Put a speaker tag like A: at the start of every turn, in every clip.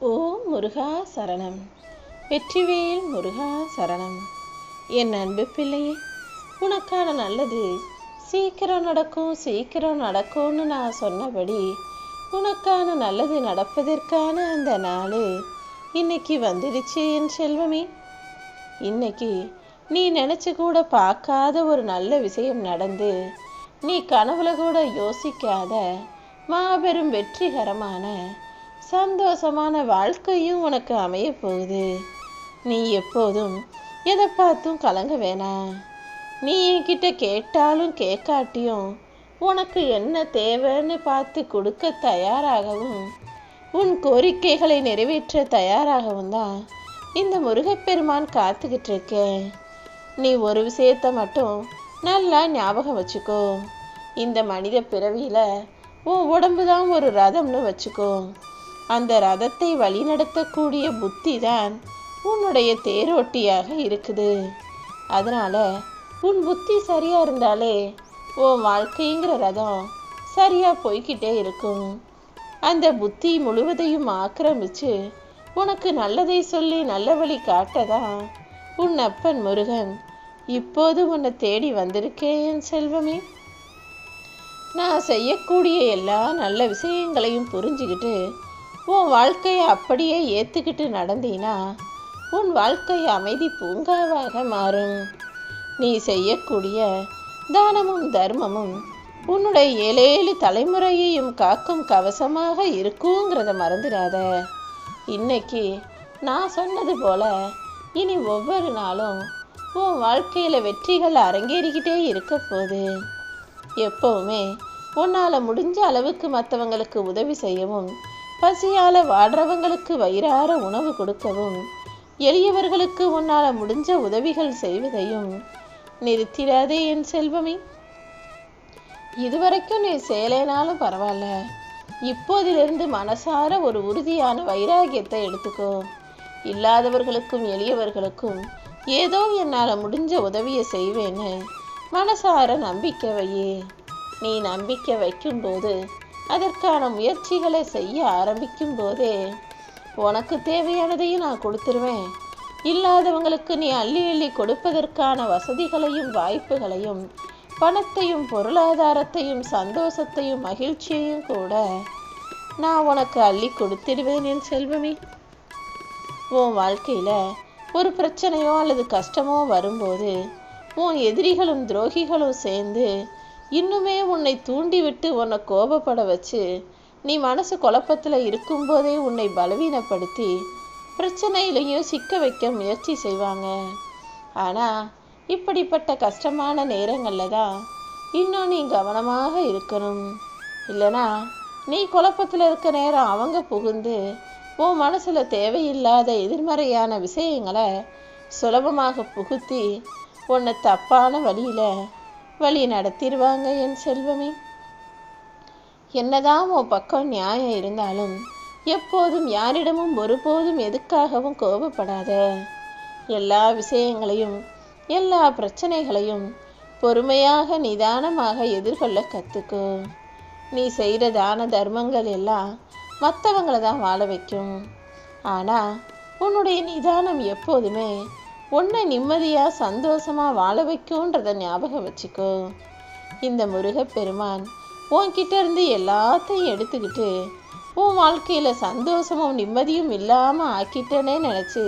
A: ஓம் முருகா சரணம். வெற்றிவேல் முருகா சரணம். என் அன்பு பிள்ளையே உனக்கான நல்லது சீக்கிரம் நடக்கும் சீக்கிரம் நடக்கும்னு நான் சொன்னபடி உனக்கான நல்லது நடப்பதற்கான அந்த நாள் இன்னைக்கு வந்துடுச்சு என் செல்வமே. இன்னைக்கு நீ நினச்சி கூட பார்க்காத ஒரு நல்ல விஷயம் நடந்து நீ கனவுல கூட யோசிக்காத மாபெரும் வெற்றிகரமான சந்தோஷமான வாழ்க்கையும் உனக்கு அமைய போகுது. நீ எப்போதும் எதை பார்த்தும் கலங்க வேணாம் நீ என்கிட்ட கேட்டாலும் கேட்காட்டியும் உனக்கு என்ன தேவைன்னு பார்த்து கொடுக்க தயாராகவும் உன் கோரிக்கைகளை நிறைவேற்ற தயாராகவும் தான் இந்த முருகப்பெருமான் காத்துக்கிட்டு இருக்கேன். நீ ஒரு விஷயத்த மட்டும் நல்லா ஞாபகம் வச்சுக்கோ. இந்த மனித பிறவியில் உன் உடம்பு தான் ஒரு ரதம்னு வச்சுக்கோ. அந்த ரதத்தை வழிநடத்தக்கூடிய புத்தி தான் உன்னுடைய தேரோட்டியாக இருக்குது. அதனால உன் புத்தி சரியா இருந்தாலே உன் வாழ்க்கைங்கிற ரதம் சரியா போய்கிட்டே இருக்கும். அந்த புத்தி முழுவதையும் ஆக்கிரமிச்சு உனக்கு நல்லதை சொல்லி நல்ல வழி காட்டதான் உன் அப்பன் முருகன் இப்போது உன்னை தேடி வந்திருக்கேன் செல்வமே. நான் செய்யக்கூடிய எல்லா நல்ல விஷயங்களையும் புரிஞ்சுக்கிட்டு உன் வாழ்க்கையை அப்படியே ஏற்றுக்கிட்டு நடந்தீனா உன் வாழ்க்கை அமைதி பூங்காவாக மாறும். நீ செய்யக்கூடிய தானமும் தர்மமும் உன்னுடைய ஏழேழு தலைமுறையையும் காக்கும் கவசமாக இருக்குங்கிறத மறந்துடாத. இன்னைக்கு நான் சொன்னது போல இனி ஒவ்வொரு நாளும் உன் வாழ்க்கையில் வெற்றிகள் அரங்கேறிக்கிட்டே இருக்க போகுது. எப்பவுமே உன்னால் முடிஞ்ச அளவுக்கு மற்றவங்களுக்கு உதவி செய்யவும் பசியால் வாடுறவங்களுக்கு வயிறார உணவு கொடுக்கவும் எளியவர்களுக்கு உன்னால் முடிஞ்ச உதவிகள் செய்வதையும் நிறுத்திடாதே என் செல்வமே. இதுவரைக்கும் நீ செயலேனாலும் பரவாயில்ல. இப்போதிலிருந்து மனசார ஒரு உறுதியான வைராகியத்தை எடுத்துக்கோ. இல்லாதவர்களுக்கும் எளியவர்களுக்கும் ஏதோ என்னால் முடிஞ்ச உதவியை செய்வேன்னு மனசார நம்பிக்கை வையே. நீ நம்பிக்கை வைக்கும்போது அதற்கான முயற்சிகளை செய்ய ஆரம்பிக்கும் போதே உனக்கு தேவையானதையும் நான் கொடுத்துருவேன். இல்லாதவங்களுக்கு நீ அள்ளி அள்ளி கொடுப்பதற்கான வசதிகளையும் வாய்ப்புகளையும் பணத்தையும் பொருளாதாரத்தையும் சந்தோஷத்தையும் மகிழ்ச்சியையும் கூட நான் உனக்கு அள்ளி கொடுத்துடுவேன் என் செல்வமே. உன் வாழ்க்கையில் ஒரு பிரச்சனையோ அல்லது கஷ்டமோ வரும்போது உன் எதிரிகளும் துரோகிகளும் சேர்ந்து இன்னுமே உன்னை தூண்டிவிட்டு உன்னை கோபப்பட வச்சு நீ மனசு குழப்பத்தில் இருக்கும்போதே உன்னை பலவீனப்படுத்தி பிரச்சனையிலையும் சிக்க வைக்க முயற்சி செய்வாங்க. ஆனால் இப்படிப்பட்ட கஷ்டமான நேரங்களில் தான் இன்னும் நீ கவனமாக இருக்கணும். இல்லைனா நீ குழப்பத்தில் இருக்க நேரம் அவங்க புகுந்து உன் மனசில் தேவையில்லாத எதிர்மறையான விஷயங்களை சுலபமாக புகுத்தி உன்னை தப்பான வழியில் வழி நடத்திடுவாங்க என் செல்வமே. என்னதான் உன் பக்கம் நியாயம் இருந்தாலும் எப்போதும் யாரிடமும் ஒருபோதும் எதுக்காகவும் கோபப்படாத. எல்லா விஷயங்களையும் எல்லா பிரச்சனைகளையும் பொறுமையாக நிதானமாக எதிர்கொள்ள கற்றுக்கோ நீ செய்கிற தான தர்மங்கள் எல்லாம் மற்றவங்களை தான் வாழ வைக்கும். ஆனால் உன்னுடைய நிதானம் எப்போதுமே உன்னை நிம்மதியாக சந்தோஷமாக வாழ வைக்கும்ன்றத ஞாபகம் வச்சுக்கோ. இந்த முருகப்பெருமான் உன்கிட்ட இருந்து எல்லாத்தையும் எடுத்துக்கிட்டு உன் வாழ்க்கையில் சந்தோஷமும் நிம்மதியும் இல்லாமல் ஆக்கிட்டேனே நினச்சி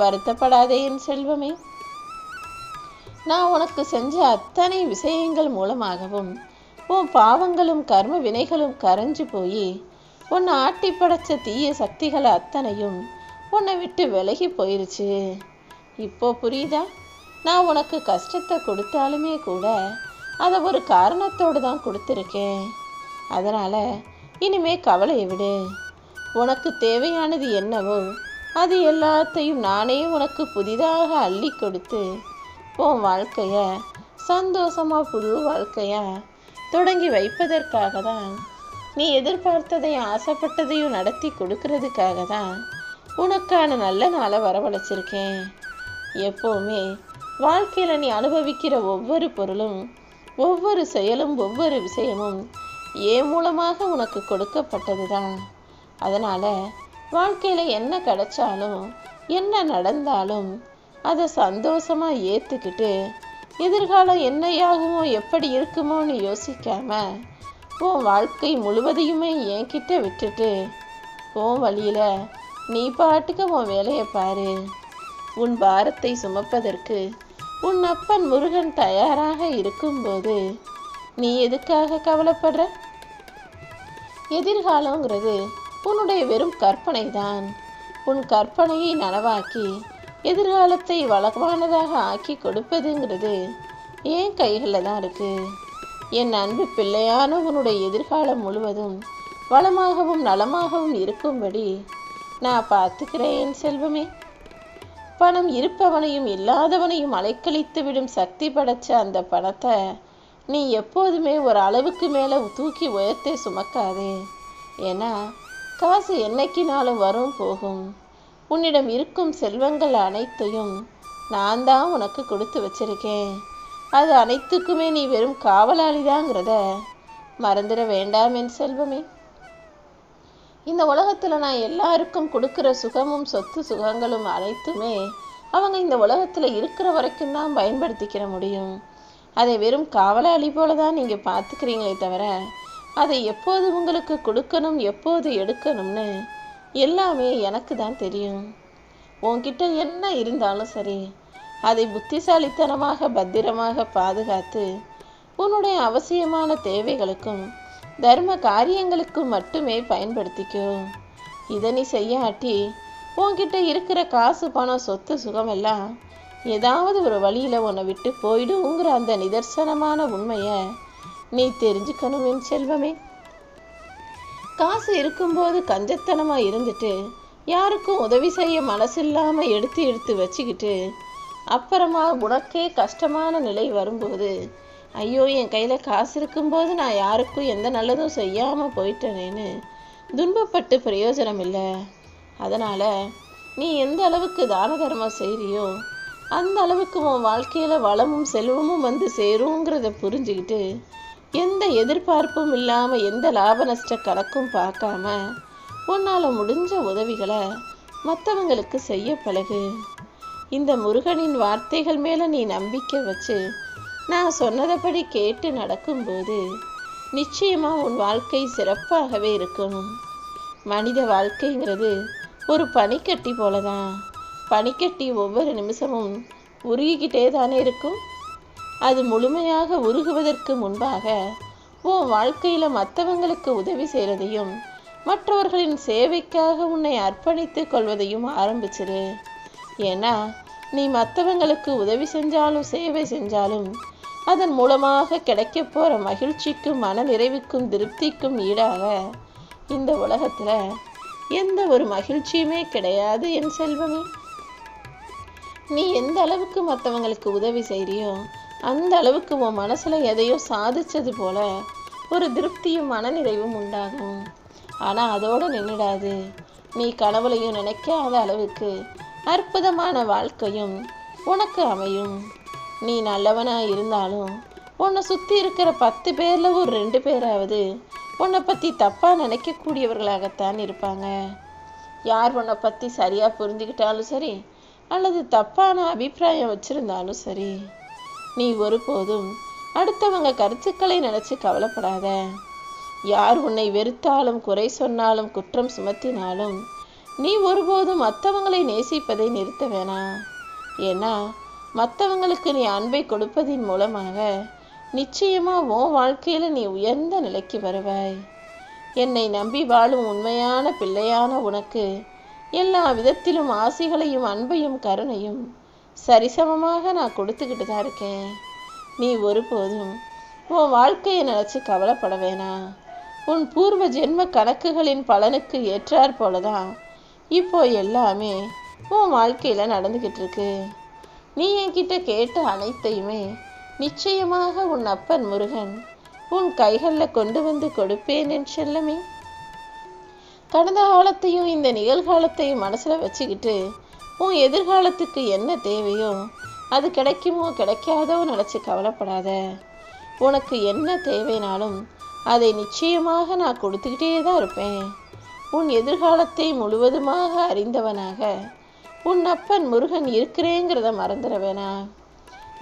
A: வருத்தப்படாதே என் செல்வமே. நான் உனக்கு செஞ்ச அத்தனை விஷயங்கள் மூலமாகவும் உன் பாவங்களும் கர்ம வினைகளும் கரைஞ்சு போய் உன்னை ஆட்டி படைச்ச தீய சக்திகள் அத்தனையும் உன்னை விட்டு விலகி போயிருச்சு. இப்போ புரியுதா? நான் உனக்கு கஷ்டத்தை கொடுத்தாலுமே கூட அதை ஒரு காரணத்தோடு தான் கொடுத்துருக்கேன். அதனால் இனிமே கவலையை விடு. உனக்கு தேவையானது என்னவோ அது எல்லாத்தையும் நானே உனக்கு புதிதாக அள்ளி கொடுத்து உன் வாழ்க்கையை சந்தோஷமாக புது வாழ்க்கையாக தொடங்கி வைப்பதற்காக தான் நீ எதிர்பார்த்ததையும் ஆசைப்பட்டதையும் நடத்தி கொடுக்கறதுக்காக தான் உனக்கான நல்ல நாளை வரவழைச்சிருக்கேன். எப்போவுமே வாழ்க்கையில் நீ அனுபவிக்கிற ஒவ்வொரு பொருளும் ஒவ்வொரு செயலும் ஒவ்வொரு விஷயமும் ஏன் மூலமாக உனக்கு கொடுக்கப்பட்டது தான் அதனால் வாழ்க்கையில் என்ன கிடைச்சாலும் என்ன நடந்தாலும் அதை சந்தோஷமாக ஏற்றுக்கிட்டு எதிர்காலம் என்னையாகுமோ எப்படி இருக்குமோன்னு யோசிக்காம உன் வாழ்க்கை முழுவதையுமே என்கிட்ட விட்டுட்டு உன் வழியில நீ பாட்டுக்கு உன் வேலையை பாரு. உன் பாரத்தை சுமப்பதற்கு உன் அப்பன் முருகன் தயாராக இருக்கும்போது நீ எதுக்காக கவலைப்படுற? எதிர்காலங்கிறது உன்னுடைய வெறும் கற்பனை தான் உன் கற்பனையை நனவாக்கி எதிர்காலத்தை வளமானதாக ஆக்கி கொடுப்பதுங்கிறது என் கைகளில் தான் இருக்கு. என் அன்பு பிள்ளையான உன்னுடைய எதிர்காலம் முழுவதும் வளமாகவும் நலமாகவும் இருக்கும்படி நான் பார்த்துக்கிறேன் என் செல்வமே. பணம் இருப்பவனையும் இல்லாதவனையும் அலைக்கழித்து விடும் சக்தி படைச்ச அந்த பணத்தை நீ எப்போதுமே ஒரு அளவுக்கு மேலே தூக்கி உயர்த்தே சுமக்காதே. ஏன்னா காசு என்னைக்கினாலும் வரும் போகும். உன்னிடம் இருக்கும் செல்வங்கள் அனைத்தையும் நான் தான் உனக்கு கொடுத்து வச்சிருக்கேன். அது அனைத்துக்குமே நீ வெறும் காவலாளிதாங்கிறத மறந்துட வேண்டாம் என் செல்வமே. இந்த உலகத்தில் நான் எல்லாருக்கும் கொடுக்குற சுகமும் சொத்து சுகங்களும் அனைத்துமே அவங்க இந்த உலகத்தில் இருக்கிற வரைக்கும் தான் பயன்படுத்திக்கிற முடியும். அதை வெறும் காவலாளி போல தான் நீங்கள் பார்த்துக்கிறீங்களே தவிர அதை எப்போது உங்களுக்கு கொடுக்கணும் எப்போது எடுக்கணும்னு எல்லாமே எனக்கு தான் தெரியும். உன்கிட்ட என்ன இருந்தாலும் சரி அதை புத்திசாலித்தனமாக பத்திரமாக பாதுகாத்து உன்னுடைய அவசியமான தேவைகளுக்கும் தர்ம காரியங்களுக்கு மட்டுமே பயன்படுத்திக்கும் இதை நீ செய்யாட்டி உன்கிட்ட இருக்கிற காசு பணம் சொத்து சுகமெல்லாம் ஏதாவது ஒரு வழியில உன்னை விட்டு போயிடுங்கிற அந்த நிதர்சனமான உண்மையை நீ தெரிஞ்சுக்கணும் என் செல்வமே. காசு இருக்கும்போது கஞ்சத்தனமா இருந்துட்டு யாருக்கும் உதவி செய்ய மனசில்லாம எடுத்து எடுத்து வச்சுக்கிட்டு அப்புறமா உனக்கே கஷ்டமான நிலை வரும்போது ஐயோ என் கையில் காசு இருக்கும்போது நான் யாருக்கும் எந்த நல்லதும் செய்யாமல் போயிட்டேனேன்னு துன்பப்பட்டு பிரயோஜனம் இல்லை. அதனால் நீ எந்த அளவுக்கு தான தர்மம் செய்கிறியோ அந்த அளவுக்கு உன் வாழ்க்கையில் வளமும் செல்வமும் வந்து சேருங்கிறத புரிஞ்சுக்கிட்டு எந்த எதிர்பார்ப்பும் இல்லாமல் எந்த லாப நஷ்ட கணக்கும் பார்க்காம உன்னால் முடிஞ்ச உதவிகளை மற்றவங்களுக்கு செய்ய பழகு. இந்த முருகனின் வார்த்தைகள் மேலே நீ நம்பிக்கை வச்சு நான் சொன்னதைப்படி கேட்டு நடக்கும்போது நிச்சயமாக உன் வாழ்க்கை சிறப்பாகவே இருக்கும் மனித வாழ்க்கைங்கிறது ஒரு பனிக்கட்டி போலதான். பனிக்கட்டி ஒவ்வொரு நிமிஷமும் உருகிக்கிட்டே தானே இருக்கும்? அது முழுமையாக உருகுவதற்கு முன்பாக உன் வாழ்க்கையில் மற்றவங்களுக்கு உதவி செய்கிறதையும் மற்றவர்களின் சேவைக்காக உன்னை அர்ப்பணித்துக் கொள்வதையும் ஆரம்பிச்சிரு. ஏன்னா நீ மற்றவங்களுக்கு உதவி செஞ்சாலும் சேவை செஞ்சாலும் அதன் மூலமாக கிடைக்க போகிற மகிழ்ச்சிக்கும் மன நிறைவுக்கும் திருப்திக்கும் ஈடாக இந்த உலகத்தில் எந்த ஒரு மகிழ்ச்சியுமே கிடையாது என் செல்வமே. நீ எந்த அளவுக்கு மற்றவங்களுக்கு உதவி செய்கிறியோ அந்த அளவுக்கு உன் மனசில் எதையோ சாதிச்சது போல ஒரு திருப்தியும் மனநிறைவும் உண்டாகும். ஆனால் அதோடு நின்றுடாது நீ கனவுலையும் நினைக்காத அளவுக்கு அற்புதமான வாழ்க்கையும் உனக்கு அமையும். நீ நல்லவனாக இருந்தாலும் உன்னை சுற்றி இருக்கிற பத்து பேரில் ஒரு ரெண்டு பேராவது உன்னை பற்றி தப்பாக நினைக்கக்கூடியவர்களாகத்தான் இருப்பாங்க. யார் உன்னை பற்றி சரியாக புரிஞ்சுக்கிட்டாலும் சரி அல்லது தப்பான அபிப்பிராயம் வச்சுருந்தாலும் சரி நீ ஒருபோதும் அடுத்தவங்க கருத்துக்களை நினச்சி கவலைப்படாத. யார் உன்னை வெறுத்தாலும் குறை சொன்னாலும் குற்றம் சுமத்தினாலும் நீ ஒருபோதும் மற்றவங்களை நேசிப்பதை நிறுத்த வேணாம். ஏன்னா மற்றவங்களுக்கு நீ அன்பை கொடுப்பதின் மூலமாக நிச்சயமாக உன் வாழ்க்கையில் நீ உயர்ந்த நிலைக்கு வருவாய். என்னை நம்பி வாழும் உண்மையான பிள்ளையான உனக்கு எல்லா விதத்திலும் ஆசைகளையும் அன்பையும் கருணையும் சரிசமமாக நான் கொடுத்துக்கிட்டு தான் இருக்கேன். நீ ஒருபோதும் உன் வாழ்க்கையை நினச்சி கவலைப்பட வேணாம். உன் பூர்வ ஜென்ம கணக்குகளின் பலனுக்கு ஏற்றாற் போலதான் இப்போ எல்லாமே உன் வாழ்க்கையில் நடந்துக்கிட்டு இருக்கு. நீ என்கிட்ட கேட்ட அனைத்தையுமே நிச்சயமாக உன் அப்பன் முருகன் உன் கைகளில் கொண்டு வந்து கொடுப்பேன் என் செல்லமே. கடந்த காலத்தையும் இந்த நிகழ்காலத்தையும் மனசில் வச்சுக்கிட்டு உன் எதிர்காலத்துக்கு என்ன தேவையோ அது கிடைக்குமோ கிடைக்காதோ நினச்சி கவலைப்படாத. உனக்கு என்ன தேவைனாலும் அதை நிச்சயமாக நான் கொடுத்துக்கிட்டே தான் இருப்பேன். உன் எதிர்காலத்தை முழுவதுமாக அறிந்தவனாக உன் அப்பன் முருகன் இருக்கிறேங்கிறத மறந்துட வேணாம்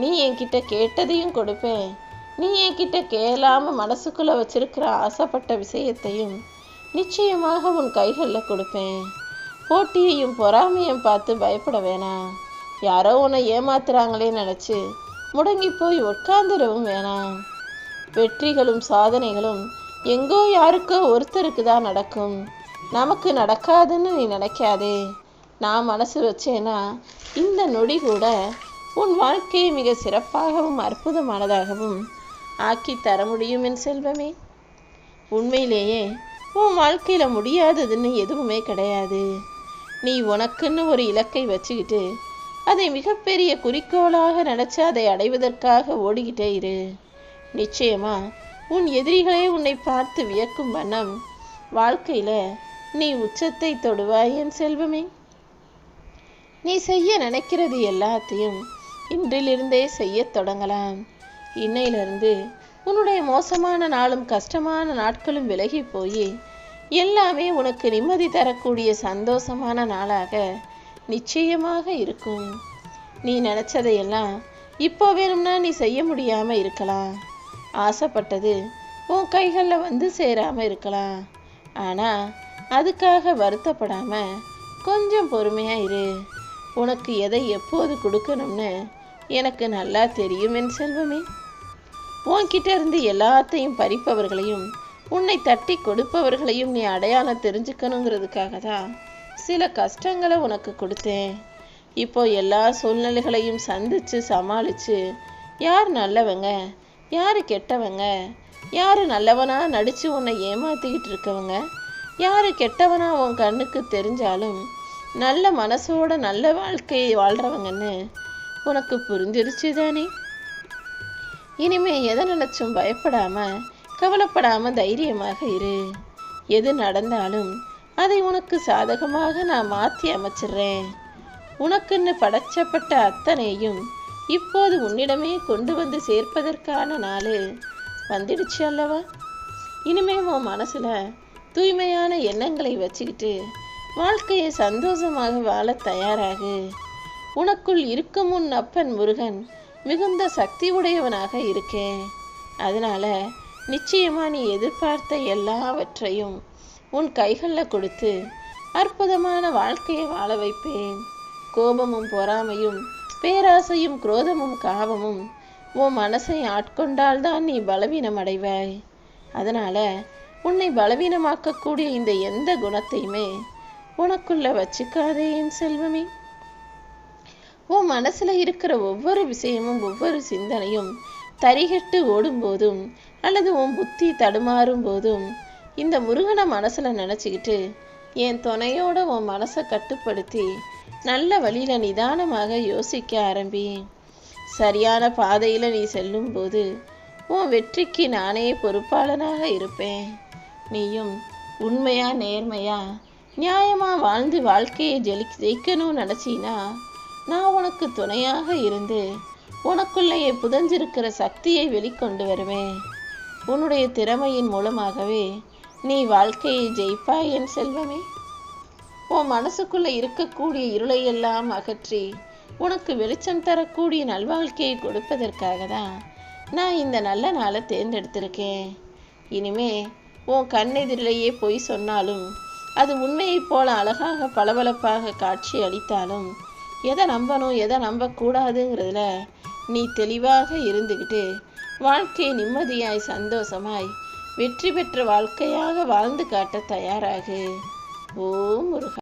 A: நீ என்கிட்ட கேட்டதையும் கொடுப்பேன். நீ என்கிட்ட கேளாம மனசுக்குள்ள வச்சிருக்கிற ஆசைப்பட்ட விஷயத்தையும் நிச்சயமாக உன் கைகளில் கொடுப்பேன். போட்டியையும் பொறாமையும் பார்த்து பயப்பட வேணாம் யாரோ உன்னை ஏமாத்துறாங்களே நினச்சி முடங்கி போய் உட்கார்ந்துடவும் வேணாம் வெற்றிகளும் சாதனைகளும் எங்கோ யாருக்கோ ஒருத்தருக்கு தான் நடக்கும். நமக்கு நடக்காதுன்னு நீ நினைக்காதே. நான் மனசு வச்சேன்னா இந்த நொடி கூட உன் வாழ்க்கையை மிக சிறப்பாகவும் அற்புதமானதாகவும் ஆக்கி தர முடியும் என் செல்வமே. உண்மையிலேயே உன் வாழ்க்கையில் முடியாததுன்னு எதுவுமே கிடையாது. நீ உனக்குன்னு ஒரு இலக்கை வச்சுக்கிட்டு அதை மிகப்பெரிய குறிக்கோளாக நினச்சி அதை அடைவதற்காக ஓடிக்கிட்டே இரு. நிச்சயமா உன் எதிரிகளே உன்னை பார்த்து வியக்கும் வண்ணம் வாழ்க்கையில் நீ உச்சத்தை தொடுவாய் என் செல்வமே. நீ செய்ய நினைக்கிறது எல்லாத்தையும் இன்றிலிருந்தே செய்ய தொடங்கலாம். இன்னையிலிருந்து உன்னுடைய மோசமான நாளும் கஷ்டமான நாட்களும் விலகி போய் எல்லாமே உனக்கு நிம்மதி தரக்கூடிய சந்தோஷமான நாளாக நிச்சயமாக இருக்கும். நீ நினச்சதையெல்லாம் இப்போ வேணும்னா நீ செய்ய முடியாமல் இருக்கலாம். ஆசைப்பட்டது உன் கைகளில் வந்து சேராமல் இருக்கலாம். ஆனால் அதுக்காக வருத்தப்படாமல் கொஞ்சம் பொறுமையாக இரு. உனக்கு எதை எப்போது கொடுக்கணும்னு எனக்கு நல்லா தெரியும் என் செல்வமே. உன்கிட்ட இருந்து எல்லாத்தையும் பறிப்பவர்களையும் உன்னை தட்டி கொடுப்பவர்களையும் நீ அடையாளம் தெரிஞ்சுக்கணுங்கிறதுக்காக தான் சில கஷ்டங்களை உனக்கு கொடுத்தேன். இப்போ எல்லா சூழ்நிலைகளையும் சந்திச்சு சமாளிச்சு யார் நல்லவங்க யார் கெட்டவங்க யார் நல்லவனாக நடித்து உன்னை ஏமாத்திக்கிட்டு இருக்கவங்க யார் கெட்டவனாக உன் கண்ணுக்கு தெரிஞ்சாலும் நல்ல மனசோட நல்ல வாழ்க்கையை வாழ்கிறவங்கன்னு உனக்கு புரிஞ்சிருச்சு தானே? இனிமே எதை நினைச்சும் பயப்படாம கவலைப்படாம தைரியமாக இரு. எது நடந்தாலும் அதை உனக்கு சாதகமாக நான் மாற்றி அமைச்சிடுறேன் உனக்குன்னு படைச்சப்பட்ட அத்தனையும் இப்போது உன்னிடமே கொண்டு வந்து சேர்ப்பதற்கான நாள் வந்துடுச்சு அல்லவா? இனிமே உன் மனசில் தூய்மையான எண்ணங்களை வச்சுக்கிட்டு வாழ்க்கையை சந்தோஷமாக வாழ தயாராகு. உனக்குள் இருக்கும் உன் அப்பன் முருகன் மிகுந்த சக்தி உடையவனாக இருக்கேன் அதனால நிச்சயமா நீ எதிர்பார்த்த எல்லாவற்றையும் உன் கைகளில் கொடுத்து அற்புதமான வாழ்க்கையை வாழ வைப்பேன். கோபமும் பொறாமையும் பேராசையும் குரோதமும் காபமும் உன் மனசை ஆட்கொண்டால்தான் நீ பலவீனம் அடைவாய். அதனால உன்னை பலவீனமாக்கக்கூடிய இந்த எந்த குணத்தையுமே உனக்குள்ள வச்சுக்காதே என் செல்வமே. உன் மனசுல இருக்கிற ஒவ்வொரு விஷயமும் ஒவ்வொரு சிந்தனையும் தரிகட்டு ஓடும்போதும் அல்லது உன் புத்தி தடுமாறும் போதும் இந்த முருகனை மனசுல நினைச்சுக்கிட்டு என் துணையோட உன் மனசை கட்டுப்படுத்தி நல்ல வழியில நிதானமாக யோசிக்க ஆரம்பி. சரியான பாதையில நீ செல்லும் போது உன் வெற்றிக்கு நானே பொறுப்பாளனாக இருப்பேன். நீயும் உண்மையா நேர்மையா நியாயமாக வாழ்ந்து வாழ்க்கையை ஜெலி ஜெயிக்கணும்னு நினச்சின்னா நான் உனக்கு துணையாக இருந்து உனக்குள்ளேயே புதஞ்சிருக்கிற சக்தியை வெளிக்கொண்டு வருவேன். உன்னுடைய திறமையின் மூலமாகவே நீ வாழ்க்கையை ஜெயிப்பாய் என் செல்வமே. உன் மனசுக்குள்ளே இருக்கக்கூடிய இருளையெல்லாம் அகற்றி உனக்கு வெளிச்சம் தரக்கூடிய நல்வாழ்க்கையை கொடுப்பதற்காக தான் நான் இந்த நல்ல நாளை தேர்ந்தெடுத்திருக்கேன். இனிமே உன் கண்ணெதிரிலேயே பொய் சொன்னாலும் அது உண்மையைப் போல அழகாக பளபளப்பாக காட்சி அளித்தாலும் எதை நம்பணும் எதை நம்பக்கூடாதுங்கிறதுல நீ தெளிவாக இருந்துக்கிட்டு வாழ்க்கையை நிம்மதியாய் சந்தோஷமாய் வெற்றி பெற்ற வாழ்க்கையாக வாழ்ந்து காட்ட தயாராகு. ஓ முருகா.